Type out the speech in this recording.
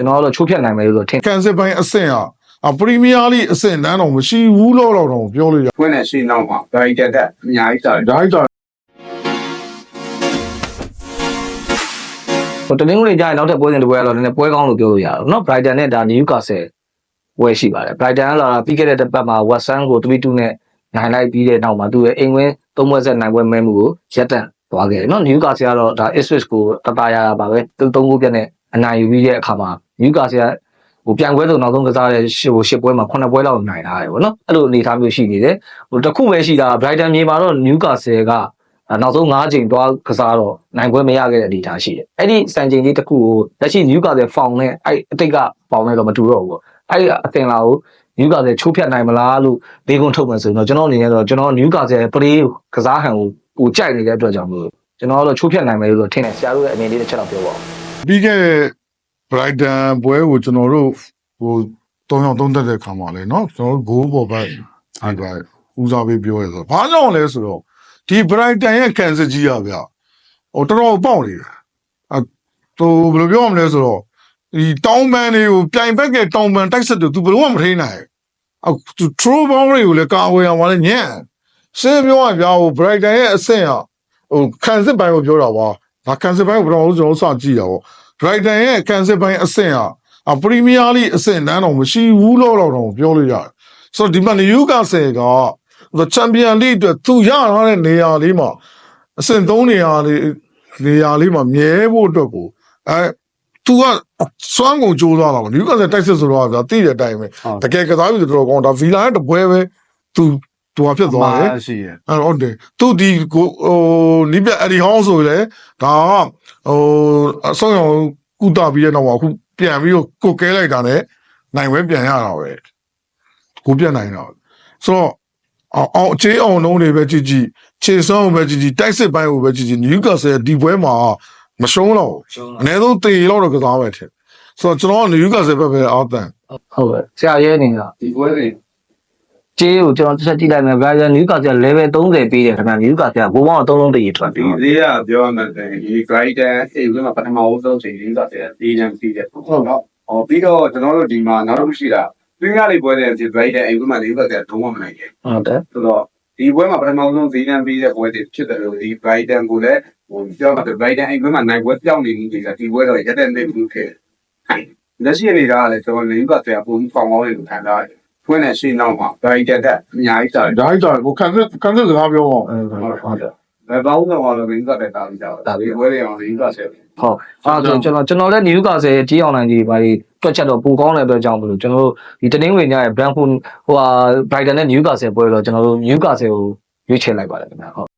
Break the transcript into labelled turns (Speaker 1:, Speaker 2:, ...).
Speaker 1: ကျွန်တော်ကတော့ချိုးဖြတ်နိုင်မယ်လို့ထင်
Speaker 2: ကန်စစ်ပိုင်းအဆင့်ဟာအပရီးမီးယားလိအဆင့်တန်းတော့မရှိဘူးလို့တော့တော့ပြောလို့ရ
Speaker 3: ဖွင့်တဲ့ရှင်းတော့မှာဒါရိုက်တာကအများကြီးစားတယ်
Speaker 2: ဒါကြ
Speaker 1: ဟိုတနင်္ဂနွေကျရင်နောက်ထပ်ပွဲစဉ်တစ်ပွဲကတော့နည်းနည်းပွဲကောင်းလို့ပြောလို့ရတယ်เนาะ Brighton နဲ့ဒါ Newcastle ပွဲရှိပါတယ် Brighton ကလာပြီးခဲ့တဲ့တစ်ပတ်မှာ West Ham ကို3-2နဲ့နိုင်လိုက်ပြီးတဲ့နောက်မှာသူ့ရဲ့အိမ်ဝင်သုံးပွဲဆက်နိုင်ပွဲမဲမှုကိုရပ်တန့်သွားခဲ့တယ်เนาะ Newcastle ကတော့ဒါ Ipswich ကိုတတရရပါပဲသူသုံးခုပြတ်နဲ့အနိုင်ယူပြီးတဲ့အခါမှာ Newcastle ကဟိုပြန်ပွဲဆုံးနောက်ဆုံးကစားတဲ့ရှစ်ဟိုရှစ်ပွဲမှာခုနှစ်ပွဲလောက်နိုင်ထားတယ်ဗောနော်အဲ့လိုအနေအထားမျိုးရှိနေတယ်ဟိုတစ်ခုပဲရှိတာ Brighton မြေမှာတော့ Newcastle ကအဲနောက်ဆုံး၅ချိန်သွားကစားတော့နိုင်ပွဲမရခဲ့တဲ့အနေအထားရှိတယ်။အဲ့ဒီစံချိန်ကြီးတစ်ခုကိုလက်ရှိ Newcastle ဖောင်နဲ့အဲ့အတိတ်ကပေါင်နဲ့တော့မတူတော့ဘူးပေါ့။အဲ့အသင်လာကို Newcastle ချိုးဖြတ်နိုင်မလားလို့ဘေးကုန်းထုတ်မှဆိုရင်တော့ကျွန်တော်အနေနဲ့တော့ကျွန်တော် Newcastle play ကစားဟန်ကိုကိုကြိုက်နေတဲ့အတွက်ကြောင့်မို့လို့ကျွန်တော်ကတော့ချိုးဖြတ်နိုင်မယ်လို့ထင်တယ်ဆရာတို့ရဲ့အမြင်လေးတစ်ချက်တော့ပြောပါဦး
Speaker 2: ပြီးခဲ့တဲ့ Brighton ပွဲကိုကျွန်တော်တို့ဟိုတုံးအောင်တုံးသက်တဲ့ခါမှာလေနော်ကျွန်တော်တို့ goal ပေါ်ပဲဟုတ်ပါဦးစားပေးပြောရဆိုဘာကြောင့်လဲဆိုတော့ဒီ Brighton ရဲ့ cancer ကြီးရဗျဟိုတော်တော်ပေါက်နေတာအဲသူဘယ်လိုပြောရမလဲဆိုတော့ဒီတောင်းပန်တွေကိုပြိုင်ဘက်ကတောင်းပန်တိုက်ဆက်တယ်သူဘယ်တော့မှမထိနိုင်ဘူးအခု throw ball တွေကိုလည်းကာဝယ်ရမှာလည်းညံ့စင်းပြောရဗျာဟို Brighton ရဲ့အဆင့်ဟဟို cancer ဘိုင်းကိုပြောတာပါဒါ cancer ဘိုင်းကိုဘယ်တော့ကျွန်တော်စကြည့်ရပါဘော ရဲ့ကန်စစ်ပိုင်းအဆင့်ဟာအပရီးမီးယားလိအဆင့်တန်းတော့မရှိဘူးလို့တော့တော့ပြောလို့ရတယ်ဆိုတော့ဒီမှာ Newcastle က the Champion League အတွက်သူရထားတဲ့နေရာလေးမှာအဆင့်3နေရာလေးနေရာလေးမှာမြဲဖို့အတွက်ကိုအဲသူကစွမ်းကုန်ကြိုးစားတာပေါ့ Newcastle တိုက်စစ်ဆိုတော့ဗျာသိတဲ့အတိုင်းပဲတကယ်ကစားပြီးတော်တော်ကောင်းဒါ Villa ရဲ့တပွဲပဲသူ သူကဖြစ်သွားတယ်
Speaker 3: ရှိရ
Speaker 2: အဲ့တော့ဟုတ်တယ်သူဒီကိုဟိုနီးပြအဒီဟောင်းဆိုလေဒါကဟိုအဆောင်ရောကုသပြီးတဲ့နောက်မှာအခုပြန်ပြီးတော့ကိုကဲလိုက်တာနဲ့နိုင်ဝဲပြန်ရတာပဲကိုပြန်နိုင်တာဆိုတော့အောင်အောင်အခြေအောင်လုံးတွေပဲကြည့်ကြည့်ခြေစောင်းကိုပဲကြည့်ကြည့်တိုက်စစ်ပိုင်းကိုပဲကြည့်ကြည့်နယူကာဆယ်ဒီပွဲမှာမရှုံးတော့ဘူးအနည်းဆုံးတေလောက်တော့ကစားမယ်ထင်ဆိုတော့ကျွန်တော်ကနယူကာဆယ်ဘက်ပဲအောက်တန်
Speaker 1: ဟုတ်ကဲ့ဆရာရဲ့အနေနဲ့
Speaker 3: ဒီပွဲတွေ
Speaker 1: ကျေးကိုကျွန်တော်တစ်ချက်ကြည့်လိုက်မယ် Brighton Newcastle level 30ပေးတယ်ခင်ဗျ Newcastle ကဘိုးဘောင်းတော့30တည်ထွက်ပြီ
Speaker 3: ဒီလေးကပြောရမယ်ဆိုရင်ဒီ grider အိမ်ကပထမဦးဆုံးချိန်လေးဆိုတဲ့ဒီနံပြီးတယ်ဟုတ်တော့ဟောပြီးတော့ကျွန်တော်တို့ဒီမှာနောက်တစ်ခုရှိတာသင်္ကလေးပွဲတဲ့ဒီ grider အိမ်ကမှလေးပတ်တဲ့ဒုံးမနိုင်ခဲ့
Speaker 1: ဟုတ်တယ်
Speaker 3: ဆိုတော့ဒီပွဲမှာပထမဆုံးဈေးနှံပြီးတဲ့ပွဲတွေဖြစ်တယ်လို့ဒီ grider ကိုလည်းဟိုပြောမှာ grider အိမ်ကမှနိုင်ပွဲပြောင်းနေမှုတွေကဒီပွဲတော့ရက်တဲ့နေမှုခဲ့လက်ရှိအနေနဲ့ကလည်းကျွန်တော်လေးပတ်တဲ့ပုံဖောင်ကောင်းတွေခံစားရတယ် ဖွင့်တဲ့ရှင်းတော့မှာ grider ကအများကြီးစားတယ်
Speaker 2: ဒါကြတယ်ကိုကန်စစ်ကန်စစ်စကားပြောအောင်
Speaker 1: ဟုတ်တယ်
Speaker 3: ဘယ်ပေါင်းတော့လည်းရင်းကတဲ့တာပြီးကြတာဒီပွဲတွေအောင်ရင်းကဆက်
Speaker 1: ဟုတ်အဲ့ဒါဆိုကျွန်တော်ကျွန်တော်လည်း Newcastle ရဲ့ကြီးအောင်နိုင်ကြီးဘာတွေတွက်ချက်တော့ပိုကောင်းတဲ့အတွက်ကြောင့်မလို့ကျွန်တော်တို့ဒီတနင်္ဂနွေညရဲ့ Brentford ဟိုဟာ Brighton နဲ့ Newcastle ပွဲတော့ကျွန်တော်တို့ Newcastle ကိုရွေးချယ်လိုက်ပါတယ်ခင်ဗျာဟုတ်